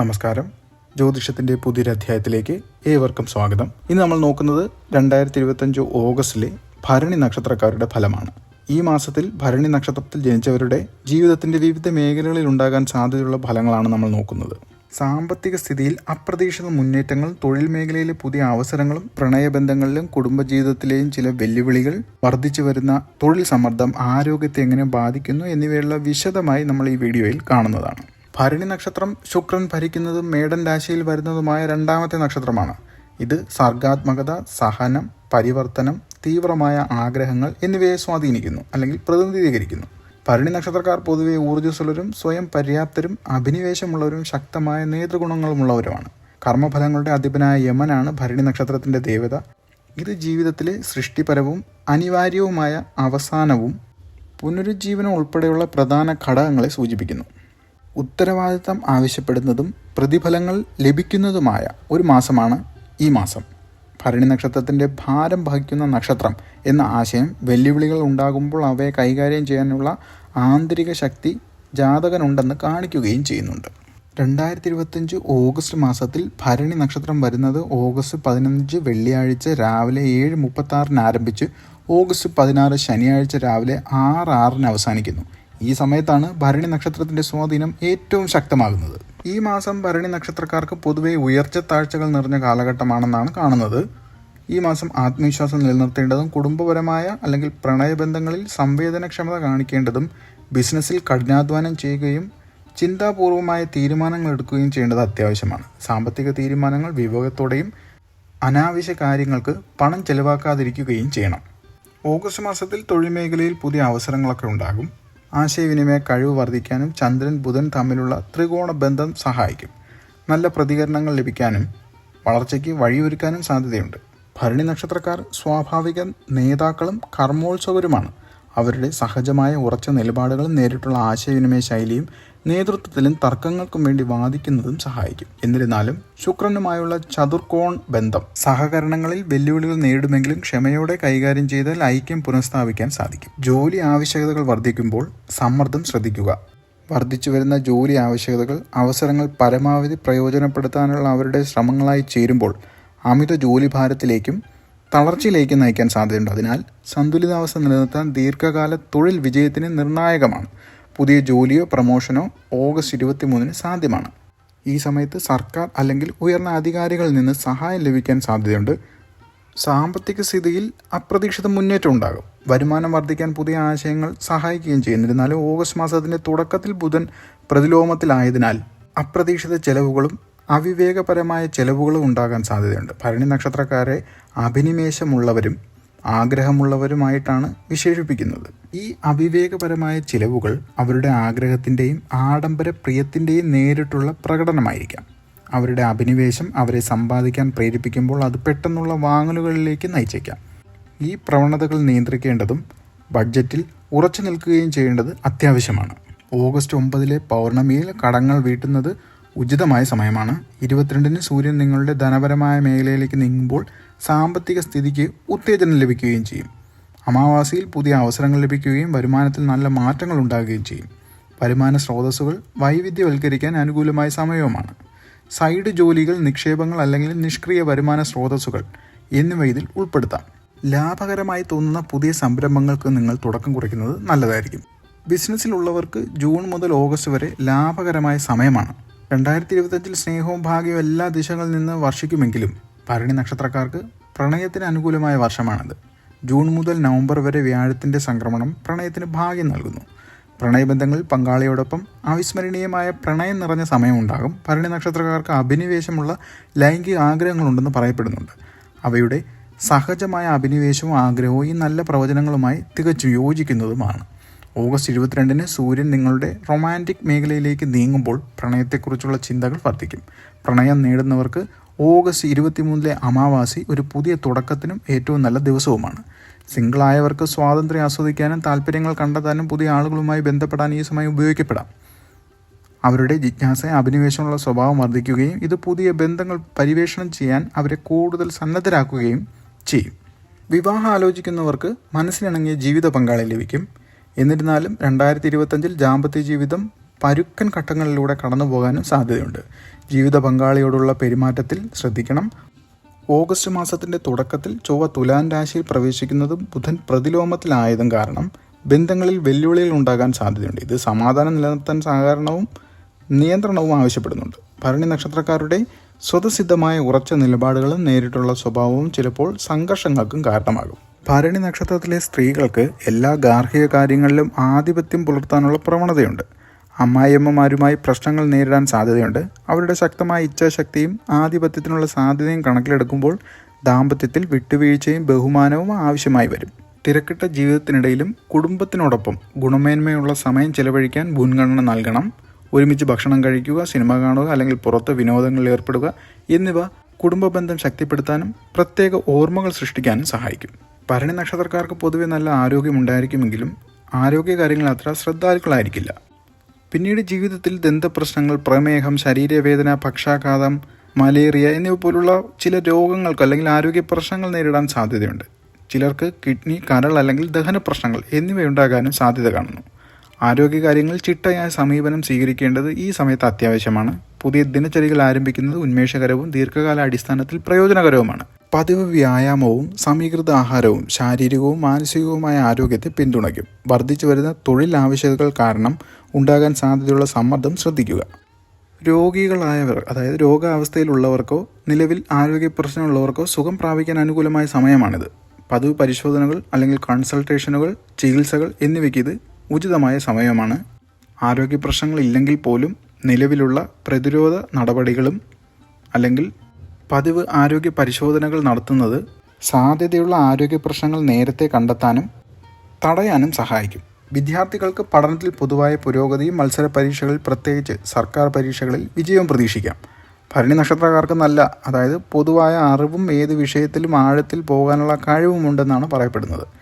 നമസ്കാരം. ജ്യോതിഷത്തിന്റെ പുതിയൊരധ്യായത്തിലേക്ക് ഏവർക്കും സ്വാഗതം. ഇന്ന് നമ്മൾ നോക്കുന്നത് രണ്ടായിരത്തി ഇരുപത്തഞ്ച് ഓഗസ്റ്റിലെ ഭരണി നക്ഷത്രക്കാരുടെ ഫലമാണ്. ഈ മാസത്തിൽ ഭരണി നക്ഷത്രത്തിൽ ജനിച്ചവരുടെ ജീവിതത്തിന്റെ വിവിധ മേഖലകളിൽ ഉണ്ടാകാൻ സാധ്യതയുള്ള ഫലങ്ങളാണ് നമ്മൾ നോക്കുന്നത്. സാമ്പത്തിക സ്ഥിതിയിൽ അപ്രതീക്ഷിത മുന്നേറ്റങ്ങൾ തൊഴിൽ മേഖലയിലെ പുതിയ അവസരങ്ങളും പ്രണയബന്ധങ്ങളിലും കുടുംബജീവിതത്തിലെയും ചില വെല്ലുവിളികൾ വർദ്ധിച്ചു വരുന്ന തൊഴിൽ സമ്മർദ്ദം ആരോഗ്യത്തെ എങ്ങനെ ബാധിക്കുന്നു എന്നിവയുള്ള വിശദമായി നമ്മൾ ഈ വീഡിയോയിൽ കാണുന്നതാണ്. ഭരണി നക്ഷത്രം ശുക്രൻ ഭരിക്കുന്നതും മേടൻ രാശിയിൽ വരുന്നതുമായ രണ്ടാമത്തെ നക്ഷത്രമാണ്. ഇത് സർഗാത്മകത സഹനം പരിവർത്തനം തീവ്രമായ ആഗ്രഹങ്ങൾ എന്നിവയെ സ്വാധീനിക്കുന്നു അല്ലെങ്കിൽ പ്രതിനിധീകരിക്കുന്നു. ഭരണി നക്ഷത്രക്കാർ പൊതുവെ ഊർജസ്വലരും സ്വയം പര്യാപ്തരും അഭിനിവേശമുള്ളവരും ശക്തമായ നേതൃഗുണങ്ങളുമുള്ളവരുമാണ്. കർമ്മഫലങ്ങളുടെ അധിപനായ യമനാണ് ഭരണി നക്ഷത്രത്തിന്റെ ദേവത. ഇത് ജീവിതത്തിലെ സൃഷ്ടിപരവും അനിവാര്യവുമായ അവസാനവും പുനരുജ്ജീവനം ഉൾപ്പെടെയുള്ള പ്രധാന ഘടകങ്ങളെ സൂചിപ്പിക്കുന്നു. ഉത്തരവാദിത്തം ആവശ്യപ്പെടുന്നതും പ്രതിഫലങ്ങൾ ലഭിക്കുന്നതുമായ ഒരു മാസമാണ് ഈ മാസം. ഭരണി നക്ഷത്രത്തിന്റെ ഭാരം വഹിക്കുന്ന നക്ഷത്രം എന്ന ആശയം വെല്ലുവിളികൾ ഉണ്ടാകുമ്പോൾ അവയെ കൈകാര്യം ചെയ്യാനുള്ള ആന്തരിക ശക്തി ജാതകനുണ്ടെന്ന് കാണിക്കുകയും ചെയ്യുന്നുണ്ട്. രണ്ടായിരത്തി ഇരുപത്തഞ്ച് ഓഗസ്റ്റ് മാസത്തിൽ ഭരണി നക്ഷത്രം വരുന്നത് ഓഗസ്റ്റ് പതിനഞ്ച് വെള്ളിയാഴ്ച രാവിലെ ഏഴ് മുപ്പത്തി ആറിന് ആരംഭിച്ച് ഓഗസ്റ്റ് പതിനാറ് ശനിയാഴ്ച രാവിലെ ആറ് ആറിന് അവസാനിക്കുന്നു. ഈ സമയത്താണ് ഭരണി നക്ഷത്രത്തിന്റെ സ്വാധീനം ഏറ്റവും ശക്തമാകുന്നത്. ഈ മാസം ഭരണി നക്ഷത്രക്കാർക്ക് പൊതുവെ ഉയർച്ച താഴ്ചകൾ നിറഞ്ഞ കാലഘട്ടമാണെന്നാണ് കാണുന്നത്. ഈ മാസം ആത്മവിശ്വാസം നിലനിർത്തേണ്ടതും കുടുംബപരമായ അല്ലെങ്കിൽ പ്രണയബന്ധങ്ങളിൽ സംവേദനക്ഷമത കാണിക്കേണ്ടതും ബിസിനസ്സിൽ കഠിനാധ്വാനം ചെയ്യുകയും ചിന്താപൂർവമായ തീരുമാനങ്ങൾ എടുക്കുകയും ചെയ്യേണ്ടത് അത്യാവശ്യമാണ്. സാമ്പത്തിക തീരുമാനങ്ങൾ വിവേകത്തോടെയും അനാവശ്യ കാര്യങ്ങൾക്ക് പണം ചെലവാക്കാതിരിക്കുകയും ചെയ്യണം. ഓഗസ്റ്റ് മാസത്തിൽ തൊഴിൽ മേഖലയിൽ പുതിയ അവസരങ്ങളൊക്കെ ഉണ്ടാകും. ആശയവിനിമയ കഴിവ് വർദ്ധിക്കാനും ചന്ദ്രൻ ബുധൻ തമ്മിലുള്ള ത്രികോണ ബന്ധം സഹായിക്കും. നല്ല പ്രതികരണങ്ങൾ ലഭിക്കാനും വളർച്ചയ്ക്ക് വഴിയൊരുക്കാനും സാധ്യതയുണ്ട്. ഭരണി നക്ഷത്രക്കാർ സ്വാഭാവിക നേതാക്കളും കർമ്മോത്സവരുമാണ്. അവരുടെ സഹജമായ ഉറച്ച നിലപാടുകളും നേരിട്ടുള്ള ആശയവിനിമയ ശൈലിയും നേതൃത്വത്തിലും തർക്കങ്ങൾക്കും വേണ്ടി വാദിക്കുന്നതും സഹായിക്കും. എന്നിരുന്നാലും ശുക്രനുമായുള്ള ചതുർകോൺ ബന്ധം സഹകരണങ്ങളിൽ വെല്ലുവിളികൾ നേരിടുമെങ്കിലും ക്ഷമയോടെ കൈകാര്യം ചെയ്താൽ ഐക്യം പുനഃസ്ഥാപിക്കാൻ സാധിക്കും. ജോലി ആവശ്യകതകൾ വർദ്ധിക്കുമ്പോൾ സമ്മർദ്ദം ശ്രദ്ധിക്കുക. വർദ്ധിച്ചു വരുന്ന ജോലി ആവശ്യകതകൾ അവസരങ്ങൾ പരമാവധി പ്രയോജനപ്പെടുത്താനുള്ള അവരുടെ ശ്രമങ്ങളായി ചേരുമ്പോൾ അമിത ജോലിഭാരത്തിലേക്കും തളർച്ചയിലേക്കും നയിക്കാൻ സാധ്യതയുണ്ട്. അതിനാൽ സന്തുലിതാവസ്ഥ നിലനിർത്താൻ ദീർഘകാല തൊഴിൽ വിജയത്തിന് നിർണായകമാണ്. പുതിയ ജോലിയോ പ്രമോഷനോ ഓഗസ്റ്റ് ഇരുപത്തി മൂന്നിന് സാധ്യമാണ്. ഈ സമയത്ത് സർക്കാർ അല്ലെങ്കിൽ ഉയർന്ന അധികാരികളിൽ നിന്ന് സഹായം ലഭിക്കാൻ സാധ്യതയുണ്ട്. സാമ്പത്തിക സ്ഥിതിയിൽ അപ്രതീക്ഷിത മുന്നേറ്റം ഉണ്ടാകും. വരുമാനം വർദ്ധിക്കാൻ പുതിയ ആശയങ്ങൾ സഹായിക്കുകയും ചെയ്യുന്നിരുന്നാലും ഓഗസ്റ്റ് മാസത്തിന്റെ തുടക്കത്തിൽ ബുധൻ പ്രതിലോമത്തിലായതിനാൽ അപ്രതീക്ഷിത ചെലവുകളും അവിവേകപരമായ ചെലവുകളും ഉണ്ടാകാൻ സാധ്യതയുണ്ട്. ഭരണി നക്ഷത്രക്കാരെ അഭിനിവേശമുള്ളവരും ആഗ്രഹമുള്ളവരുമായിട്ടാണ് വിശേഷിപ്പിക്കുന്നത്. ഈ അവിവേകപരമായ ചിലവുകൾ അവരുടെ ആഗ്രഹത്തിന്റെയും ആഡംബര പ്രിയത്തിന്റെയും നേരിട്ടുള്ള പ്രകടനമായിരിക്കാം. അവരുടെ അഭിനിവേശം അവരെ സമ്പാദിക്കാൻ പ്രേരിപ്പിക്കുമ്പോൾ അത് പെട്ടെന്നുള്ള വാങ്ങലുകളിലേക്ക് നയിച്ചേക്കാം. ഈ പ്രവണതകൾ നിയന്ത്രിക്കേണ്ടതും ബഡ്ജറ്റിൽ ഉറച്ചു നിൽക്കുകയും ചെയ്യേണ്ടത് അത്യാവശ്യമാണ്. ഓഗസ്റ്റ് ഒമ്പതിലെ പൗർണമിയിൽ കടങ്ങൾ വീട്ടുന്നത് ഉചിതമായ സമയമാണ്. ഇരുപത്തിരണ്ടിന് സൂര്യൻ നിങ്ങളുടെ ധനപരമായ മേഖലയിലേക്ക് നീങ്ങുമ്പോൾ സാമ്പത്തിക സ്ഥിതിക്ക് ഉത്തേജനം ലഭിക്കുകയും ചെയ്യും. അമാവാസിയിൽ പുതിയ അവസരങ്ങൾ ലഭിക്കുകയും വരുമാനത്തിൽ നല്ല മാറ്റങ്ങൾ ഉണ്ടാകുകയും ചെയ്യും. വരുമാന സ്രോതസ്സുകൾ വൈവിധ്യവൽക്കരിക്കാൻ അനുകൂലമായ സമയവുമാണ്. സൈഡ് ജോലികൾ നിക്ഷേപങ്ങൾ അല്ലെങ്കിൽ നിഷ്ക്രിയ വരുമാന സ്രോതസ്സുകൾ എന്നിവ ഇതിൽ ഉൾപ്പെടുത്താം. ലാഭകരമായി തോന്നുന്ന പുതിയ സംരംഭങ്ങൾക്ക് നിങ്ങൾ തുടക്കം കുറിക്കുന്നത് നല്ലതായിരിക്കും. ബിസിനസ്സിലുള്ളവർക്ക് ജൂൺ മുതൽ ഓഗസ്റ്റ് വരെ ലാഭകരമായ സമയമാണ്. രണ്ടായിരത്തി ഇരുപത്തഞ്ചിൽ സ്നേഹവും ഭാഗ്യവും എല്ലാ ദിശകളിൽ നിന്ന് വർഷിക്കുമെങ്കിലും ഭരണി നക്ഷത്രക്കാർക്ക് പ്രണയത്തിന് അനുകൂലമായ വർഷമാണിത്. ജൂൺ മുതൽ നവംബർ വരെ വ്യാഴത്തിന്റെ സംക്രമണം പ്രണയത്തിന് ഭാഗ്യം നൽകുന്നു. പ്രണയബന്ധങ്ങളിൽ പങ്കാളിയോടൊപ്പം അവിസ്മരണീയമായ പ്രണയം നിറഞ്ഞ സമയമുണ്ടാകും. ഭരണി നക്ഷത്രക്കാർക്ക് അഭിനിവേശമുള്ള ലൈംഗിക ആഗ്രഹങ്ങളുണ്ടെന്ന് പറയപ്പെടുന്നുണ്ട്. അവയുടെ സഹജമായ അഭിനിവേശവും ആഗ്രഹവും ഈ നല്ല പ്രവചനങ്ങളുമായി തികച്ചു യോജിക്കുന്നതുമാണ്. ഓഗസ്റ്റ് ഇരുപത്തിരണ്ടിന് സൂര്യൻ നിങ്ങളുടെ റൊമാന്റിക് മേഖലയിലേക്ക് നീങ്ങുമ്പോൾ പ്രണയത്തെക്കുറിച്ചുള്ള ചിന്തകൾ വർദ്ധിക്കും. പ്രണയം നേടുന്നവർക്ക് ഓഗസ്റ്റ് ഇരുപത്തിമൂന്നിലെ അമാവാസി ഒരു പുതിയ തുടക്കത്തിനും ഏറ്റവും നല്ല ദിവസവുമാണ്. സിംഗിളായവർക്ക് സ്വാതന്ത്ര്യം ആസ്വദിക്കാനും താല്പര്യങ്ങൾ കണ്ടെത്താനും പുതിയ ആളുകളുമായി ബന്ധപ്പെടാനും ഈ സമയം ഉപയോഗിക്കപ്പെടാം. അവരുടെ ജിജ്ഞാസ അഭിനിവേശമുള്ള സ്വഭാവം വർദ്ധിക്കുകയും ഇത് പുതിയ ബന്ധങ്ങൾ പരിവേഷണം ചെയ്യാൻ അവരെ കൂടുതൽ സന്നദ്ധരാക്കുകയും ചെയ്യും. വിവാഹം ആലോചിക്കുന്നവർക്ക് മനസ്സിനിണങ്ങിയ ജീവിത പങ്കാളി ലഭിക്കും. എന്നിരുന്നാലും രണ്ടായിരത്തി ഇരുപത്തഞ്ചിൽ ദാമ്പത്യ ജീവിതം പരുക്കൻ ഘട്ടങ്ങളിലൂടെ കടന്നു പോകാനും സാധ്യതയുണ്ട്. ജീവിത പങ്കാളിയോടുള്ള പെരുമാറ്റത്തിൽ ശ്രദ്ധിക്കണം. ഓഗസ്റ്റ് മാസത്തിന്റെ തുടക്കത്തിൽ ചൊവ്വ തുലാൻ രാശിയിൽ പ്രവേശിക്കുന്നതും ബുധൻ പ്രതിലോമത്തിലായതും കാരണം ബന്ധങ്ങളിൽ വെല്ലുവിളികൾ ഉണ്ടാകാൻ സാധ്യതയുണ്ട്. ഇത് സമാധാനം നിലനിർത്താൻ സഹകരണവും നിയന്ത്രണവും ആവശ്യപ്പെടുന്നുണ്ട്. ഭരണി നക്ഷത്രക്കാരുടെ സ്വതസിദ്ധമായ ഉറച്ച നിലപാടുകളും നേരിട്ടുള്ള സ്വഭാവവും ചിലപ്പോൾ സംഘർഷങ്ങൾക്കും കാരണമാകും. ഭരണി നക്ഷത്രത്തിലെ സ്ത്രീകൾക്ക് എല്ലാ ഗാർഹിക കാര്യങ്ങളിലും ആധിപത്യം പുലർത്താനുള്ള പ്രവണതയുണ്ട്. അമ്മായിയമ്മമാരുമായി പ്രശ്നങ്ങൾ നേരിടാൻ സാധ്യതയുണ്ട്. അവരുടെ ശക്തമായ ഇച്ഛാശക്തിയും ആധിപത്യത്തിനുള്ള സാധ്യതയും കണക്കിലെടുക്കുമ്പോൾ ദാമ്പത്യത്തിൽ വിട്ടുവീഴ്ചയും ബഹുമാനവും ആവശ്യമായി വരും. തിരക്കിട്ട ജീവിതത്തിനിടയിലും കുടുംബത്തിനോടൊപ്പം ഗുണമേന്മയുള്ള സമയം ചെലവഴിക്കാൻ മുൻഗണന നൽകണം. ഒരുമിച്ച് ഭക്ഷണം കഴിക്കുക സിനിമ കാണുക അല്ലെങ്കിൽ പുറത്ത് വിനോദങ്ങളിൽ ഏർപ്പെടുക എന്നിവ കുടുംബ ബന്ധം ശക്തിപ്പെടുത്താനും പ്രത്യേക ഓർമ്മകൾ സൃഷ്ടിക്കാനും സഹായിക്കും. ഭരണി നക്ഷത്രക്കാർക്ക് പൊതുവെ നല്ല ആരോഗ്യമുണ്ടായിരിക്കുമെങ്കിലും ആരോഗ്യകാര്യങ്ങൾ അത്ര ശ്രദ്ധാലുക്കളായിരിക്കില്ല. പിന്നീട് ജീവിതത്തിൽ ദന്തപ്രശ്നങ്ങൾ പ്രമേഹം ശരീരവേദന പക്ഷാഘാതം മലേറിയ എന്നിവ പോലുള്ള ചില രോഗങ്ങൾക്ക് അല്ലെങ്കിൽ ആരോഗ്യ പ്രശ്നങ്ങൾ നേരിടാൻ സാധ്യതയുണ്ട്. ചിലർക്ക് കിഡ്നി കരൾ അല്ലെങ്കിൽ ദഹന പ്രശ്നങ്ങൾ എന്നിവയുണ്ടാകാനും സാധ്യത കാണുന്നു. ആരോഗ്യകാര്യങ്ങളിൽ ചിട്ടയായ സമീപനം സ്വീകരിക്കേണ്ടത് ഈ സമയത്ത് അത്യാവശ്യമാണ്. പുതിയ ദിനചര്യകൾ ആരംഭിക്കുന്നത് ഉന്മേഷകരവും ദീർഘകാല അടിസ്ഥാനത്തിൽ പ്രയോജനകരവുമാണ്. പതിവ് വ്യായാമവും സമീകൃത ആഹാരവും ശാരീരികവും മാനസികവുമായ ആരോഗ്യത്തെ പിന്തുണയ്ക്കും. വർദ്ധിച്ചു വരുന്ന തൊഴിൽ ആവശ്യകതകൾ കാരണം ഉണ്ടാകാൻ സാധ്യതയുള്ള സമ്മർദ്ദം ശ്രദ്ധിക്കുക. രോഗികളായവർ അതായത് രോഗാവസ്ഥയിലുള്ളവർക്കോ നിലവിൽ ആരോഗ്യ പ്രശ്നമുള്ളവർക്കോ സുഖം പ്രാപിക്കാൻ അനുകൂലമായ സമയമാണിത്. പതിവ് പരിശോധനകൾ അല്ലെങ്കിൽ കൺസൾട്ടേഷനുകൾ ചികിത്സകൾ എന്നിവയ്ക്ക് ഇത് ഉചിതമായ സമയമാണ്. ആരോഗ്യ പ്രശ്നങ്ങൾ ഇല്ലെങ്കിൽ പോലും നിലവിലുള്ള പ്രതിരോധ നടപടികളും അല്ലെങ്കിൽ പതിവ് ആരോഗ്യ പരിശോധനകൾ നടത്തുന്നത് സാധ്യതയുള്ള ആരോഗ്യ പ്രശ്നങ്ങൾ നേരത്തെ കണ്ടെത്താനും തടയാനും സഹായിക്കും. വിദ്യാർത്ഥികൾക്ക് പഠനത്തിൽ പൊതുവായ പുരോഗതിയും മത്സര പരീക്ഷകളിൽ പ്രത്യേകിച്ച് സർക്കാർ പരീക്ഷകളിൽ വിജയവും പ്രതീക്ഷിക്കാം. ഭരണി നക്ഷത്രക്കാർക്ക് നല്ല അതായത് പൊതുവായ അറിവും ഏത് വിഷയത്തിലും ആഴത്തിൽ പോകാനുള്ള കഴിവുമുണ്ടെന്നാണ് പറയപ്പെടുന്നത്.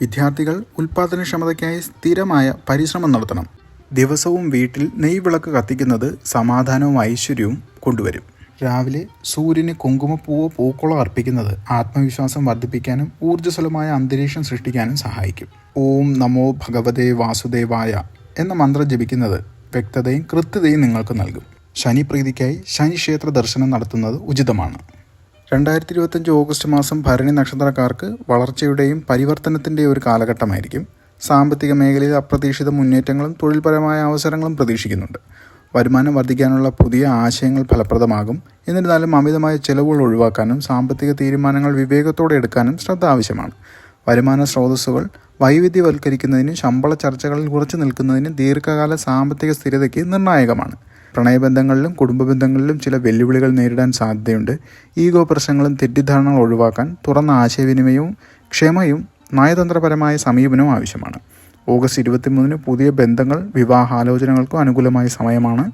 വിദ്യാർത്ഥികൾ ഉൽപാദനക്ഷമതയ്ക്കായി സ്ഥിരമായ പരിശ്രമം നടത്തണം. ദിവസവും വീട്ടിൽ നെയ് വിളക്ക് കത്തിക്കുന്നത് സമാധാനവും ഐശ്വര്യവും കൊണ്ടുവരും. രാവിലെ സൂര്യന് കുങ്കുമപ്പൂവോ പൂക്കളോ അർപ്പിക്കുന്നത് ആത്മവിശ്വാസം വർദ്ധിപ്പിക്കാനും ഊർജസ്വലമായ അന്തരീക്ഷം സൃഷ്ടിക്കാനും സഹായിക്കും. ഓം നമോ ഭഗവതേ വാസുദേവായ എന്ന മന്ത്രം ജപിക്കുന്നത് വ്യക്തതയും കൃത്യതയും നിങ്ങൾക്ക് നൽകും. ശനിപ്രീതിക്കായി ശനിക്ഷേത്ര ശനി ക്ഷേത്ര ദർശനം നടത്തുന്നത് ഉചിതമാണ്. രണ്ടായിരത്തി ഇരുപത്തഞ്ച് ഓഗസ്റ്റ് മാസം ഭരണി നക്ഷത്രക്കാർക്ക് വളർച്ചയുടെയും പരിവർത്തനത്തിന്റെയും ഒരു കാലഘട്ടമായിരിക്കും. സാമ്പത്തിക മേഖലയിൽ അപ്രതീക്ഷിത മുന്നേറ്റങ്ങളും തൊഴിൽപരമായ അവസരങ്ങളും പ്രതീക്ഷിക്കുന്നുണ്ട്. വരുമാനം വർദ്ധിക്കാനുള്ള പുതിയ ആശയങ്ങൾ ഫലപ്രദമാകും. എന്നിരുന്നാലും അമിതമായ ചെലവുകൾ ഒഴിവാക്കാനും സാമ്പത്തിക തീരുമാനങ്ങൾ വിവേകത്തോടെ എടുക്കാനും ശ്രദ്ധ ആവശ്യമാണ്. വരുമാന സ്രോതസ്സുകൾ വൈവിധ്യവൽക്കരിക്കുന്നതിനും ശമ്പള ചർച്ചകളിൽ ഉറച്ചു നിൽക്കുന്നതിനും ദീർഘകാല സാമ്പത്തിക സ്ഥിരതയ്ക്ക് നിർണായകമാണ്. പ്രണയബന്ധങ്ങളിലും കുടുംബ ബന്ധങ്ങളിലും ചില വെല്ലുവിളികൾ നേരിടാൻ സാധ്യതയുണ്ട്. ഈഗോ പ്രശ്നങ്ങളും തെറ്റിദ്ധാരണകൾ ഒഴിവാക്കാൻ തുറന്ന ആശയവിനിമയവും ക്ഷമയും നയതന്ത്രപരമായ സമീപനവും ആവശ്യമാണ്. ഓഗസ്റ്റ് ഇരുപത്തിമൂന്നിന് പുതിയ ബന്ധങ്ങൾ വിവാഹാലോചനകൾക്കും അനുകൂലമായ സമയമാണ്.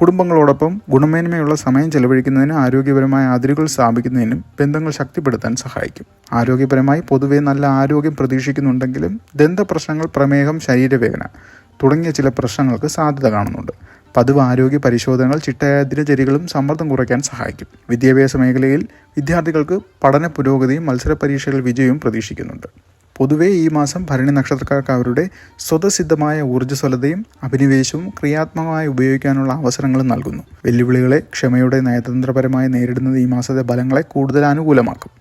കുടുംബങ്ങളോടൊപ്പം ഗുണമേന്മയുള്ള സമയം ചെലവഴിക്കുന്നതിന് ആരോഗ്യപരമായ അതിരുകൾ സ്ഥാപിക്കുന്നതിനും ബന്ധങ്ങൾ ശക്തിപ്പെടുത്താൻ സഹായിക്കും. ആരോഗ്യപരമായി പൊതുവെ നല്ല ആരോഗ്യം പ്രതീക്ഷിക്കുന്നുണ്ടെങ്കിലും ദന്തപ്രശ്നങ്ങൾ പ്രമേഹം ശരീരവേദന തുടങ്ങിയ ചില പ്രശ്നങ്ങൾക്ക് സാധ്യത കാണുന്നുണ്ട്. പതിവ് ആരോഗ്യ പരിശോധനകൾ ചിട്ടയായ ദിനചര്യകളും സമ്മർദ്ദം കുറയ്ക്കാൻ സഹായിക്കും. വിദ്യാഭ്യാസ മേഖലയിൽ വിദ്യാർത്ഥികൾക്ക് പഠന പുരോഗതിയും മത്സര പരീക്ഷകൾ വിജയവും പ്രതീക്ഷിക്കുന്നുണ്ട്. പൊതുവെ ഈ മാസം ഭരണി നക്ഷത്രക്കാർക്ക് അവരുടെ സ്വതസിദ്ധമായ ഊർജസ്വലതയും അഭിനിവേശവും ക്രിയാത്മകമായി ഉപയോഗിക്കാനുള്ള അവസരങ്ങളും നൽകുന്നു. വെല്ലുവിളികളെ ക്ഷമയുടെ നയതന്ത്രപരമായി നേരിടുന്നത് ഈ മാസത്തെ ഫലങ്ങളെ കൂടുതൽ അനുകൂലമാക്കും.